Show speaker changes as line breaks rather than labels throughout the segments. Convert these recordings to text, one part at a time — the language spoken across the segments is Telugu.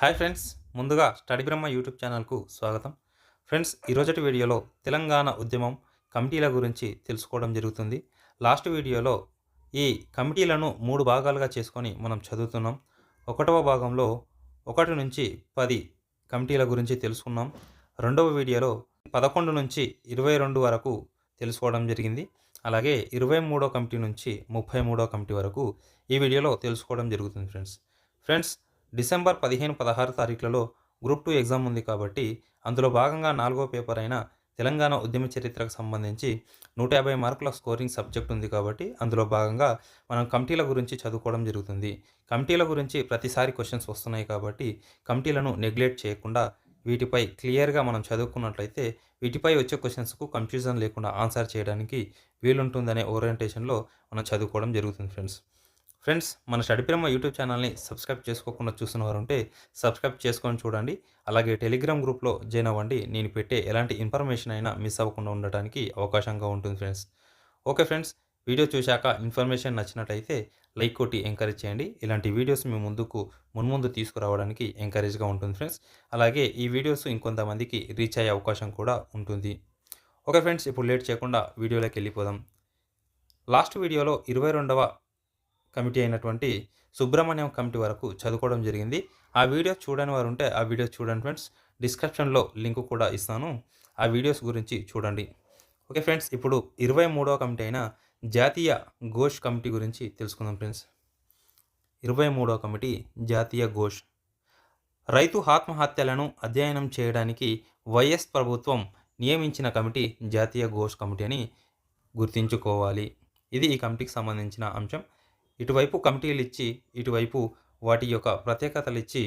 హాయ్ ఫ్రెండ్స్ ముందుగా స్టడీ బ్రహ్మ యూట్యూబ్ ఛానల్కు స్వాగతం. ఫ్రెండ్స్ ఈరోజటి వీడియోలో తెలంగాణ ఉద్యమం కమిటీల గురించి తెలుసుకోవడం జరుగుతుంది. లాస్ట్ వీడియోలో ఈ కమిటీలను మూడు భాగాలుగా చేసుకొని మనం చదువుతున్నాం. ఒకటవ భాగంలో ఒకటి నుంచి పది కమిటీల గురించి తెలుసుకున్నాం. రెండవ వీడియోలో పదకొండు నుంచి ఇరవై రెండు వరకు తెలుసుకోవడం జరిగింది. అలాగే ఇరవై మూడో కమిటీ నుంచి ముప్పై మూడో కమిటీ వరకు ఈ వీడియోలో తెలుసుకోవడం జరుగుతుంది ఫ్రెండ్స్. ఫ్రెండ్స్ డిసెంబర్ పదిహేను పదహారు తారీఖులలో గ్రూప్ టూ ఎగ్జామ్ ఉంది కాబట్టి అందులో భాగంగా నాలుగో పేపర్ అయిన తెలంగాణ ఉద్యమ చరిత్రకు సంబంధించి నూట యాభై మార్కుల స్కోరింగ్ సబ్జెక్ట్ ఉంది కాబట్టి అందులో భాగంగా మనం కమిటీల గురించి చదువుకోవడం జరుగుతుంది. కమిటీల గురించి ప్రతిసారి క్వశ్చన్స్ వస్తున్నాయి కాబట్టి కమిటీలను నెగ్లెక్ట్ చేయకుండా వీటిపై క్లియర్గా మనం చదువుకున్నట్లయితే వీటిపై వచ్చే క్వశ్చన్స్కు కన్ఫ్యూజన్ లేకుండా ఆన్సర్ చేయడానికి వీలుంటుందనే ఓరియంటేషన్లో మనం చదువుకోవడం జరుగుతుంది ఫ్రెండ్స్. ఫ్రెండ్స్ మన స్టడీ యూట్యూబ్ ఛానల్ని సబ్స్క్రైబ్ చేసుకోకుండా చూసిన వారు ఉంటే సబ్స్క్రైబ్ చేసుకొని చూడండి. అలాగే టెలిగ్రామ్ గ్రూప్లో జాయిన్ అవ్వండి. నేను పెట్టే ఎలాంటి ఇన్ఫర్మేషన్ అయినా మిస్ అవ్వకుండా ఉండటానికి అవకాశంగా ఉంటుంది ఫ్రెండ్స్. ఓకే ఫ్రెండ్స్ వీడియో చూశాక ఇన్ఫర్మేషన్ నచ్చినట్లయితే లైక్ కొట్టి ఎంకరేజ్ చేయండి. ఇలాంటి వీడియోస్ మీ ముందుకు మున్ముందు తీసుకురావడానికి ఎంకరేజ్గా ఉంటుంది ఫ్రెండ్స్. అలాగే ఈ వీడియోస్ ఇంకొంతమందికి రీచ్ అయ్యే అవకాశం కూడా ఉంటుంది. ఓకే ఫ్రెండ్స్ ఇప్పుడు లేట్ చేయకుండా వీడియోలోకి వెళ్ళిపోదాం. లాస్ట్ వీడియోలో ఇరవై రెండవ కమిటీ అయినటువంటి సుబ్రహ్మణ్యం కమిటీ వరకు చదువుకోవడం జరిగింది. ఆ వీడియో చూడని వారు ఉంటే ఆ వీడియో చూడండి ఫ్రెండ్స్. డిస్క్రిప్షన్లో లింక్ కూడా ఇస్తాను. ఆ వీడియోస్ గురించి చూడండి. ఓకే ఫ్రెండ్స్ ఇప్పుడు ఇరవై మూడవ కమిటీ అయిన జాతీయ ఘోష్ కమిటీ గురించి తెలుసుకుందాం ఫ్రెండ్స్. ఇరవై మూడవ కమిటీ జాతీయ ఘోష్. రైతు ఆత్మహత్యలను అధ్యయనం చేయడానికి వైఎస్ ప్రభుత్వం నియమించిన కమిటీ జాతీయ ఘోష్ కమిటీ అని గుర్తుంచుకోవాలి. ఇది ఈ కమిటీకి సంబంధించిన అంశం. ఇటువైపు కమిటీలు ఇచ్చి ఇటువైపు వాటి యొక్క ప్రత్యేకతలు ఇచ్చి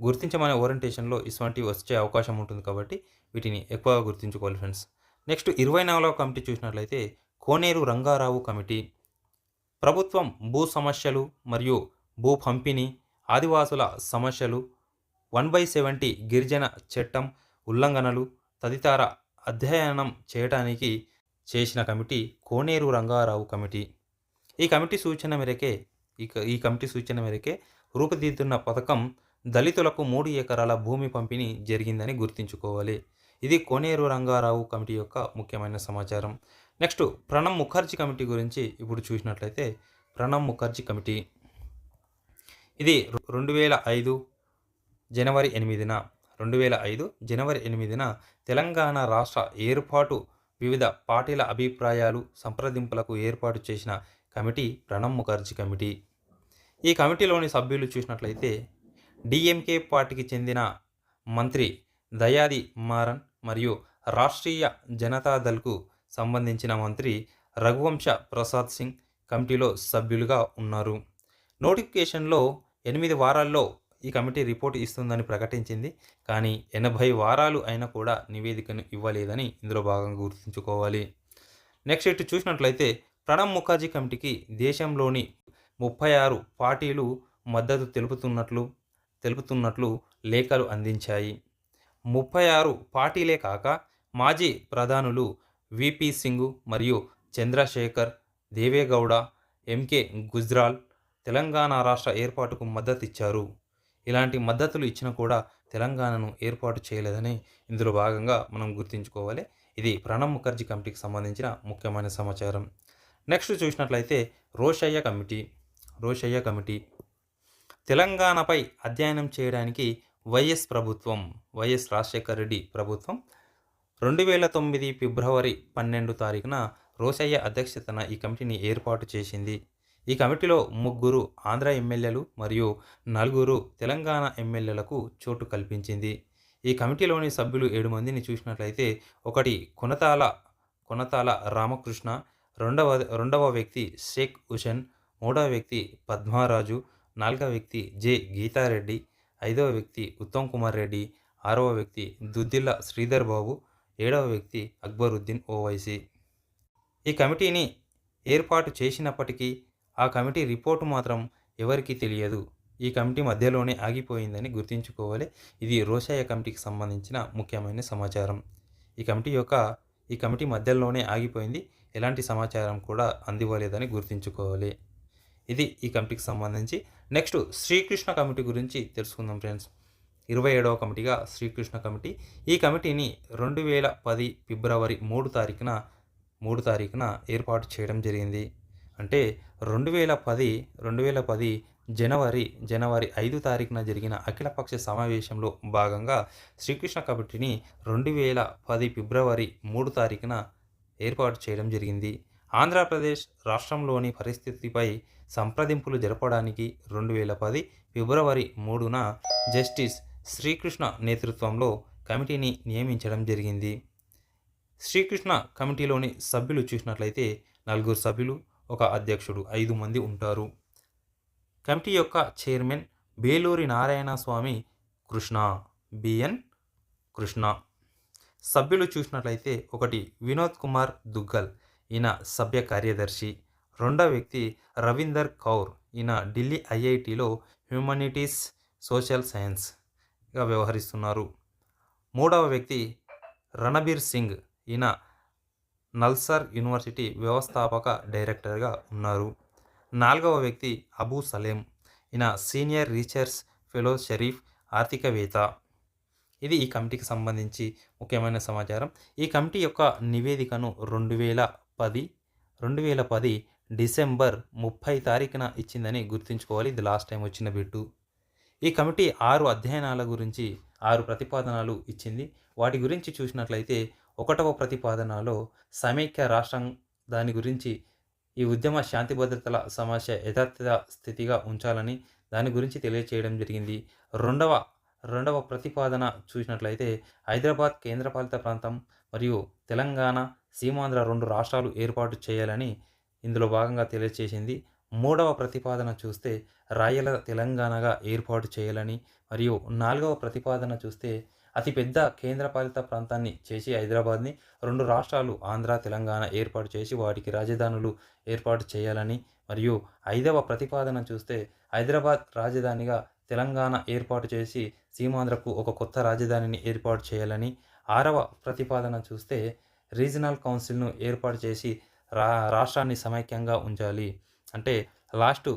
గుర్తించమనే ఓరియంటేషన్లో ఇటువంటివి వచ్చే అవకాశం ఉంటుంది కాబట్టి వీటిని ఎక్కువగా గుర్తుంచుకోవాలి ఫ్రెండ్స్. నెక్స్ట్ ఇరవై నాలుగవ కమిటీ చూసినట్లయితే కోనేరు రంగారావు కమిటీ. ప్రభుత్వం భూ సమస్యలు మరియు భూ పంపిణీ ఆదివాసుల సమస్యలు వన్ బై సెవెంటీ గిరిజన చట్టం ఉల్లంఘనలు తదితర అధ్యయనం చేయడానికి చేసిన కమిటీ కోనేరు రంగారావు కమిటీ. ఈ కమిటీ సూచన మేరకే ఈ క- ఈ కమిటీ సూచన మేరకే రూపుదిద్దున్న పథకం దళితులకు మూడు ఎకరాల భూమి పంపిణీ జరిగిందని గుర్తుంచుకోవాలి. ఇది కోనేరు రంగారావు కమిటీ యొక్క ముఖ్యమైన సమాచారం. నెక్స్ట్ ప్రణబ్ ముఖర్జీ కమిటీ గురించి ఇప్పుడు చూసినట్లయితే ప్రణబ్ ముఖర్జీ కమిటీ. ఇది రెండు వేల ఐదు జనవరి ఎనిమిదిన రెండు వేల ఐదు జనవరి ఎనిమిదిన తెలంగాణ రాష్ట్ర ఏర్పాటు వివిధ పార్టీల అభిప్రాయాలు సంప్రదింపులకు ఏర్పాటు చేసిన కమిటీ ప్రణబ్ ముఖర్జీ కమిటీ. ఈ కమిటీలోని సభ్యులు చూసినట్లయితే డిఎంకే పార్టీకి చెందిన మంత్రి దయాది మారన్ మరియు రాష్ట్రీయ జనతాదళ్కు సంబంధించిన మంత్రి రఘువంశ ప్రసాద్ సింగ్ కమిటీలో సభ్యులుగా ఉన్నారు. నోటిఫికేషన్లో ఎనిమిది వారాల్లో ఈ కమిటీ రిపోర్ట్ ఇస్తుందని ప్రకటించింది. కానీ ఎనభై వారాలు అయినా కూడా నివేదికను ఇవ్వలేదని ఇందులో భాగంగా గుర్తుంచుకోవాలి. నెక్స్ట్ ఇటు చూసినట్లయితే ప్రణబ్ ముఖర్జీ కమిటీకి దేశంలోని ముప్పై ఆరు పార్టీలు మద్దతు తెలుపుతున్నట్లు తెలుపుతున్నట్లు లేఖలు అందించాయి. ముప్పై ఆరు పార్టీలే కాక మాజీ ప్రధానులు విపి సింగ్ మరియు చంద్రశేఖర్ దేవేగౌడ ఎంకే గుజ్రాల్ తెలంగాణ రాష్ట్ర ఏర్పాటుకు మద్దతు ఇచ్చారు. ఇలాంటి మద్దతులు ఇచ్చినా కూడా తెలంగాణను ఏర్పాటు చేయలేదని ఇందులో భాగంగా మనం గుర్తుంచుకోవాలి. ఇది ప్రణబ్ ముఖర్జీ కమిటీకి సంబంధించిన ముఖ్యమైన సమాచారం. నెక్స్ట్ చూసినట్లయితే రోషయ్య కమిటీ రోషయ్య కమిటీ. తెలంగాణపై అధ్యయనం చేయడానికి వైఎస్ ప్రభుత్వం వైఎస్ రాజశేఖర రెడ్డి ప్రభుత్వం రెండు వేల తొమ్మిది ఫిబ్రవరి పన్నెండు తారీఖున రోషయ్య అధ్యక్షతన ఈ కమిటీని ఏర్పాటు చేసింది. ఈ కమిటీలో ముగ్గురు ఆంధ్ర ఎమ్మెల్యేలు మరియు నలుగురు తెలంగాణ ఎమ్మెల్యేలకు చోటు కల్పించింది. ఈ కమిటీలోని సభ్యులు ఏడు మందిని చూసినట్లయితే ఒకటి కొనతాల కొనతాల రామకృష్ణ రెండవ రెండవ వ్యక్తి షేక్ హుసేన్ మూడవ వ్యక్తి పద్మారాజు నాలుగవ వ్యక్తి జె గీతారెడ్డి ఐదవ వ్యక్తి ఉత్తమ్ కుమార్ రెడ్డి ఆరవ వ్యక్తి దుద్దిల్ల శ్రీధర్ బాబు ఏడవ వ్యక్తి అక్బరుద్దీన్ ఓవైసీ. ఈ కమిటీని ఏర్పాటు చేసినప్పటికీ ఆ కమిటీ రిపోర్టు మాత్రం ఎవరికీ తెలియదు. ఈ కమిటీ మధ్యలోనే ఆగిపోయిందని గుర్తుంచుకోవాలి. ఇది రోషయ్య కమిటీకి సంబంధించిన ముఖ్యమైన సమాచారం. ఈ కమిటీ యొక్క ఈ కమిటీ మధ్యలోనే ఆగిపోయింది. ఎలాంటి సమాచారం కూడా అందివ్వలేదని గుర్తుంచుకోవాలి. ఇది ఈ కమిటీకి సంబంధించి. నెక్స్ట్ శ్రీకృష్ణ కమిటీ గురించి తెలుసుకుందాం ఫ్రెండ్స్. ఇరవై ఏడవ కమిటీగా శ్రీకృష్ణ కమిటీ. ఈ కమిటీని రెండు వేల పది ఫిబ్రవరి మూడు తారీఖున మూడు తారీఖున ఏర్పాటు చేయడం జరిగింది. అంటే రెండు వేల పది రెండు వేల పది జనవరి జనవరి ఐదు తారీఖున జరిగిన అఖిలపక్ష సమావేశంలో భాగంగా శ్రీకృష్ణ కమిటీని రెండు వేల పది ఫిబ్రవరి మూడు తారీఖున ఏర్పాటు చేయడం జరిగింది. ఆంధ్రప్రదేశ్ రాష్ట్రంలోని పరిస్థితిపై సంప్రదింపులు జరపడానికి రెండు వేల పది ఫిబ్రవరి మూడున జస్టిస్ శ్రీకృష్ణ నేతృత్వంలో కమిటీని నియమించడం జరిగింది. శ్రీకృష్ణ కమిటీలోని సభ్యులు చూసినట్లయితే నలుగురు సభ్యులు ఒక అధ్యక్షుడు ఐదు మంది ఉంటారు. కమిటీ యొక్క chairman Beluri Narayana Swamy Krishna B N Krishna. సభ్యులు చూసినట్లయితే ఒకటి వినోద్ కుమార్ దుగ్గల్ ఈయన సభ్య కార్యదర్శి. రెండవ వ్యక్తి రవీందర్ కౌర్ ఈయన ఢిల్లీ ఐఐటిలో హ్యూమనిటీస్ సోషల్ సైన్స్గా వ్యవహరిస్తున్నారు. మూడవ వ్యక్తి రణబీర్ సింగ్ ఈయన నల్సర్ యూనివర్సిటీ వ్యవస్థాపక డైరెక్టర్గా ఉన్నారు. నాలుగవ వ్యక్తి అబూ సలేం ఈయన సీనియర్ రీసెర్చ్ ఫెలో షరీఫ్ ఆర్థికవేత్త. ఇది ఈ కమిటీకి సంబంధించి ముఖ్యమైన సమాచారం. ఈ కమిటీ యొక్క నివేదికను రెండు వేల పది రెండు వేల పది డిసెంబర్ ముప్పై తారీఖున ఇచ్చిందని గుర్తుంచుకోవాలి. ఇది లాస్ట్ టైం వచ్చిన బిట్టు. ఈ కమిటీ ఆరు అధ్యయనాల గురించి ఆరు ప్రతిపాదనలు ఇచ్చింది. వాటి గురించి చూసినట్లయితే ఒకటవ ప్రతిపాదనలో సమైక్య రాష్ట్రం దాని గురించి ఈ ఉద్యమ శాంతి భద్రతల సమస్య యథార్థ స్థితిగా ఉంచాలని దాని గురించి తెలియచేయడం జరిగింది. రెండవ రెండవ ప్రతిపాదన చూసినట్లయితే హైదరాబాద్ కేంద్రపాలిత ప్రాంతం మరియు తెలంగాణ సీమాంధ్ర రెండు రాష్ట్రాలు ఏర్పాటు చేయాలని ఇందులో భాగంగా తెలియజేసింది మూడవ ప్రతిపాదన చూస్తే రాయల తెలంగాణగా ఏర్పాటు చేయాలని మరియు నాలుగవ ప్రతిపాదన చూస్తే అతిపెద్ద కేంద్రపాలిత ప్రాంతాన్ని చేసి హైదరాబాద్ని రెండు రాష్ట్రాలు ఆంధ్ర తెలంగాణ ఏర్పాటు చేసి వాటికి రాజధానులు ఏర్పాటు చేయాలని మరియు ఐదవ ప్రతిపాదన చూస్తే హైదరాబాద్ రాజధానిగా తెలంగాణ ఏర్పాటు చేసి సీమాంధ్రకు ఒక కొత్త రాజధానిని ఏర్పాటు చేయాలని ఆరవ ప్రతిపాదన చూస్తే రీజనల్ కౌన్సిల్ను ఏర్పాటు చేసి రా రాష్ట్రాన్ని సమైక్యంగా ఉంచాలి. అంటే లాస్ట్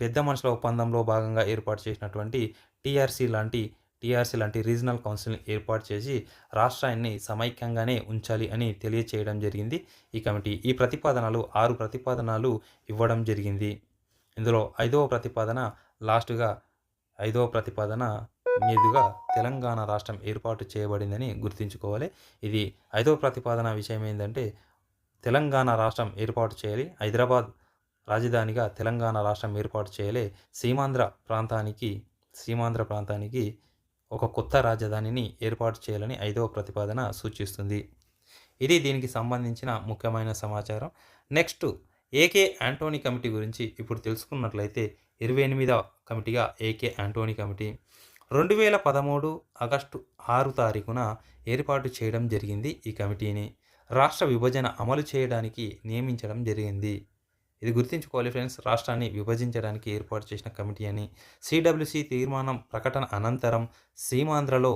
పెద్ద మనుషుల ఒప్పందంలో భాగంగా ఏర్పాటు చేసినటువంటి టీఆర్సీ లాంటి టీఆర్సీ లాంటి రీజనల్ కౌన్సిల్ని ఏర్పాటు చేసి రాష్ట్రాన్ని సమైక్యంగానే ఉంచాలి అని తెలియచేయడం జరిగింది. ఈ కమిటీ ఈ ప్రతిపాదనలు ఆరు ప్రతిపాదనలు ఇవ్వడం జరిగింది. ఇందులో ఐదవ ప్రతిపాదన లాస్ట్గా ఐదవ ప్రతిపాదన మీదుగా తెలంగాణ రాష్ట్రం ఏర్పాటు చేయబడిందని గుర్తుంచుకోవాలి. ఇది ఐదవ ప్రతిపాదన విషయం ఏంటంటే తెలంగాణ రాష్ట్రం ఏర్పాటు చేయాలి. హైదరాబాద్ రాజధానిగా తెలంగాణ రాష్ట్రం ఏర్పాటు చేయాలి. సీమాంధ్ర ప్రాంతానికి సీమాంధ్ర ప్రాంతానికి ఒక కొత్త రాజధానిని ఏర్పాటు చేయాలని ఐదవ ప్రతిపాదన సూచిస్తుంది. ఇది దీనికి సంబంధించిన ముఖ్యమైన సమాచారం. నెక్స్ట్ ఏకే యాంటోనీ కమిటీ గురించి ఇప్పుడు తెలుసుకున్నట్లయితే ఇరవై ఎనిమిదవ కమిటీగా ఏకే యాంటోనీ కమిటీ రెండు వేల పదమూడు ఆగస్టు ఆరు తారీఖున ఏర్పాటు చేయడం జరిగింది ఈ కమిటీని. రాష్ట్ర విభజన అమలు చేయడానికి నియమించడం జరిగింది. ఇది గుర్తుంచుకోవాలి ఫ్రెండ్స్ రాష్ట్రాన్ని విభజించడానికి ఏర్పాటు చేసిన కమిటీ అని. సిడబ్ల్యూసి తీర్మానం ప్రకటన అనంతరం సీమాంధ్రలో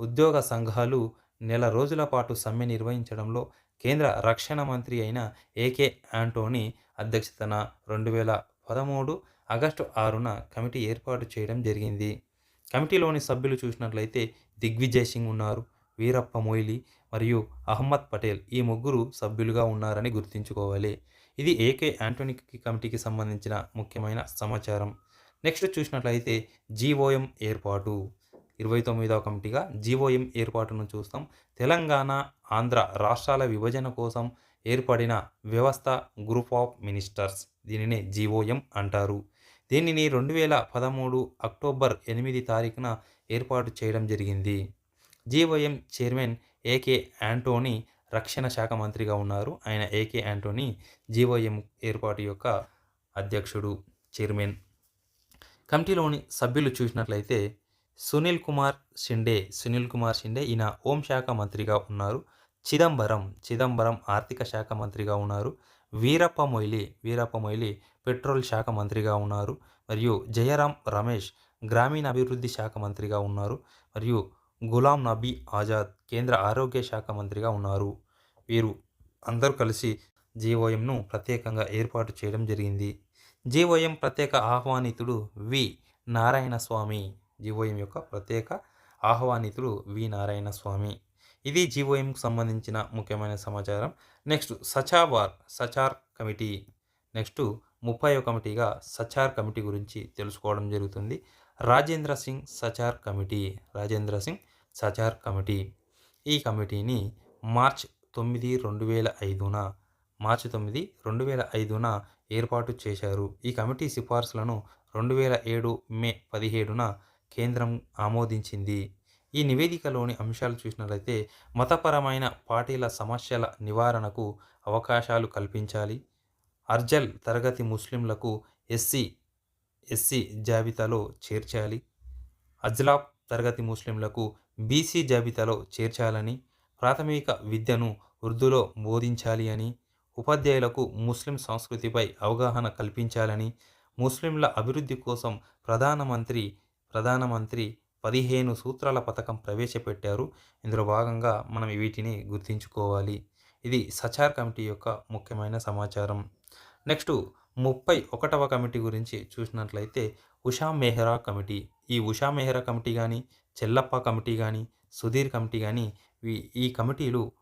ఉద్యోగ సంఘాలు నెల రోజుల పాటు సమ్మె నిర్వహించడంలో కేంద్ర రక్షణ మంత్రి అయిన ఏకే ఆంటోనీ అధ్యక్షతన రెండు వేల పదమూడు ఆగస్టు ఆరున కమిటీ ఏర్పాటు చేయడం జరిగింది. కమిటీలోని సభ్యులు చూసినట్లయితే దిగ్విజయ్ సింగ్ ఉన్నారు వీరప్ప మొయిలీ మరియు అహ్మద్ పటేల్ ఈ ముగ్గురు సభ్యులుగా ఉన్నారని గుర్తుంచుకోవాలి. ఇది ఏకే యాంటోనీ కమిటీకి సంబంధించిన ముఖ్యమైన సమాచారం. నెక్స్ట్ చూసినట్లయితే జీఓఎం ఏర్పాటు. ఇరవై తొమ్మిదవ కమిటీగా జీఓఎం ఏర్పాటును చూస్తాం. తెలంగాణ ఆంధ్ర రాష్ట్రాల విభజన కోసం ఏర్పడిన వ్యవస్థ గ్రూప్ ఆఫ్ మినిస్టర్స్. దీనిని జీఓఎం అంటారు. దీనిని రెండు వేల పదమూడు అక్టోబర్ ఎనిమిది తారీఖున ఏర్పాటు చేయడం జరిగింది. జీఓఎం చైర్మన్ ఏకే యాంటోనీ రక్షణ శాఖ మంత్రిగా ఉన్నారు. ఆయన ఏకే యాంటోనీ జీఓఎం ఏర్పాటు యొక్క అధ్యక్షుడు చైర్మన్. కమిటీలోని సభ్యులు చూసినట్లయితే సునీల్ కుమార్ షిండే సునీల్ కుమార్ షిండే ఈయన హోంశాఖ మంత్రిగా ఉన్నారు. చిదంబరం చిదంబరం ఆర్థిక శాఖ మంత్రిగా ఉన్నారు. వీరప్ప మొయిలీ వీరప్ప మొయిలీ పెట్రోల్ శాఖ మంత్రిగా ఉన్నారు. మరియు జయరాం రమేష్ గ్రామీణ అభివృద్ధి శాఖ మంత్రిగా ఉన్నారు. మరియు గులాం నబీ ఆజాద్ కేంద్ర ఆరోగ్య శాఖ మంత్రిగా ఉన్నారు. వీరు అందరూ కలిసి జీఓఎంను ప్రత్యేకంగా ఏర్పాటు చేయడం జరిగింది. జీవోఎం ప్రత్యేక ఆహ్వానితుడు వి. నారాయణ స్వామి జీవోఎం యొక్క ప్రత్యేక ఆహ్వానితుడు వి. నారాయణ స్వామి ఇది జీవోఎంకు సంబంధించిన ముఖ్యమైన సమాచారం. నెక్స్ట్ సచావార్ సచార్ కమిటీ. నెక్స్ట్ ముప్పై కమిటీగా సచార్ కమిటీ గురించి తెలుసుకోవడం జరుగుతుంది. రాజేంద్ర సింగ్ సచార్ కమిటీ. రాజేంద్ర సింగ్ సచార్ కమిటీ. ఈ కమిటీని మార్చ్ తొమ్మిది రెండు వేల ఐదున మార్చి తొమ్మిది రెండు వేల ఐదున ఏర్పాటు చేశారు. ఈ కమిటీ సిఫార్సులను రెండు వేల ఏడు మే పదిహేడున కేంద్రం ఆమోదించింది. ఈ నివేదికలోని అంశాలు చూసినట్లయితే మతపరమైన పార్టీల సమస్యల నివారణకు అవకాశాలు కల్పించాలి. అర్జల్ తరగతి ముస్లింలకు ఎస్సీ ఎస్సీ జాబితాలో చేర్చాలి. అజ్లాబ్ తరగతి ముస్లింలకు బీసీ జాబితాలో చేర్చాలని ప్రాథమిక విద్యను ఉర్దూలో బోధించాలి అని ఉపాధ్యాయులకు ముస్లిం సంస్కృతిపై అవగాహన కల్పించాలని ముస్లింల అభివృద్ధి కోసం ప్రధానమంత్రి ప్రధానమంత్రి పదిహేను సూత్రాల పథకం ప్రవేశపెట్టారు. ఇందులో భాగంగా మనం వీటిని గుర్తుంచుకోవాలి. ఇది సచార్ కమిటీ యొక్క ముఖ్యమైన సమాచారం. నెక్స్ట్ ముప్పై ఒకటవ కమిటీ గురించి చూసినట్లయితే ఉషా మెహ్రా కమిటీ. ఈ ఉషా మెహ్రా కమిటీ కానీ చెల్లప్ప కమిటీ కానీ సుధీర్ కమిటీ కానీ ఈ కమిటీలు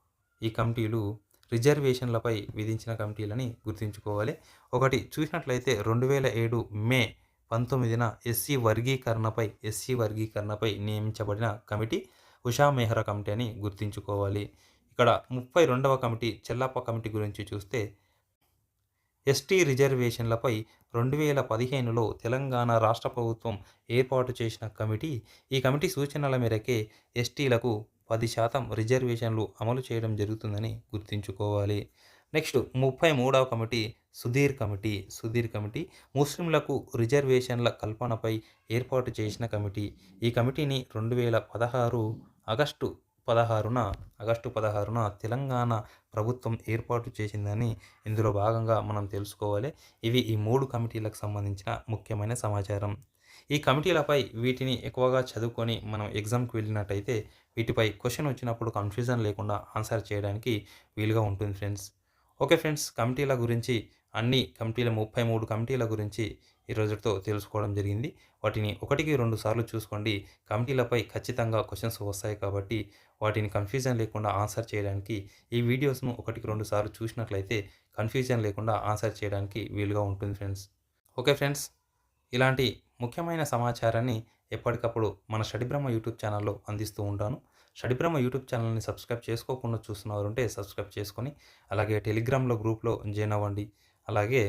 ఈ కమిటీలు రిజర్వేషన్లపై విధించిన కమిటీలని గుర్తుంచుకోవాలి. ఒకటి చూసినట్లయితే రెండు వేల ఏడు మే పంతొమ్మిదిన ఎస్సీ వర్గీకరణపై ఎస్సీ వర్గీకరణపై నియమించబడిన కమిటీ ఉషా మెహ్రా కమిటీ అని గుర్తుంచుకోవాలి. ఇక్కడ ముప్పై రెండవ కమిటీ చెల్లప్ప కమిటీ గురించి చూస్తే ఎస్టీ రిజర్వేషన్లపై రెండు వేల పదిహేనులో తెలంగాణ రాష్ట్ర ప్రభుత్వం ఏర్పాటు చేసిన కమిటీ ఈ కమిటీ సూచనల మేరకే ఎస్టీలకు పది శాతం రిజర్వేషన్లు అమలు చేయడం జరుగుతుందని గుర్తుంచుకోవాలి. నెక్స్ట్ ముప్పై మూడవ committee Sudhir committee. Sudhir committee ముస్లింలకు రిజర్వేషన్ల కల్పనపై ఏర్పాటు చేసిన కమిటీ. ఈ కమిటీని రెండు వేల పదహారు ఆగస్టు పదహారున ఆగస్టు పదహారున తెలంగాణ ప్రభుత్వం ఏర్పాటు చేసిందని ఇందులో భాగంగా మనం తెలుసుకోవాలి. ఇవి ఈ మూడు కమిటీలకు సంబంధించిన ముఖ్యమైన సమాచారం. ఈ కమిటీలపై వీటిని ఎక్కువగా చదువుకొని మనం ఎగ్జామ్కి వెళ్ళినట్టయితే వీటిపై క్వశ్చన్ వచ్చినప్పుడు కన్ఫ్యూజన్ లేకుండా ఆన్సర్ చేయడానికి వీలుగా ఉంటుంది ఫ్రెండ్స్. ఓకే ఫ్రెండ్స్ కమిటీల గురించి అన్ని కమిటీల ముప్పై మూడు కమిటీల గురించి ఈ రోజుతో తెలుసుకోవడం జరిగింది. వాటిని ఒకటికి రెండు సార్లు చూసుకోండి. కమిటీలపై ఖచ్చితంగా క్వశ్చన్స్ వస్తాయి కాబట్టి వాటిని కన్ఫ్యూజన్ లేకుండా ఆన్సర్ చేయడానికి ఈ వీడియోస్ను ఒకటికి రెండు సార్లు చూసినట్లయితే కన్ఫ్యూజన్ లేకుండా ఆన్సర్ చేయడానికి వీలుగా ఉంటుంది ఫ్రెండ్స్. ఓకే ఫ్రెండ్స్ ఇలాంటి ముఖ్యమైన సమాచారాన్ని ఎప్పటికప్పుడు మన షడిబ్రహ్మ యూట్యూబ్ ఛానల్లో అందిస్తూ ఉంటాను. షడిప్రమ యూట్యూబ్ ఛానల్ని సబ్స్క్రైబ్ చేసుకోకుండా చూస్తున్నవారుంటే సబ్స్క్రైబ్ చేసుకొని అలాగే టెలిగ్రామ్లో గ్రూప్లో జాయిన్ అవ్వండి. అలాగే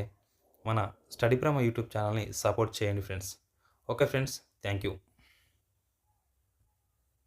మన స్టడీ యూట్యూబ్ ఛానల్ని సపోర్ట్ చేయండి friends. Okay friends thank you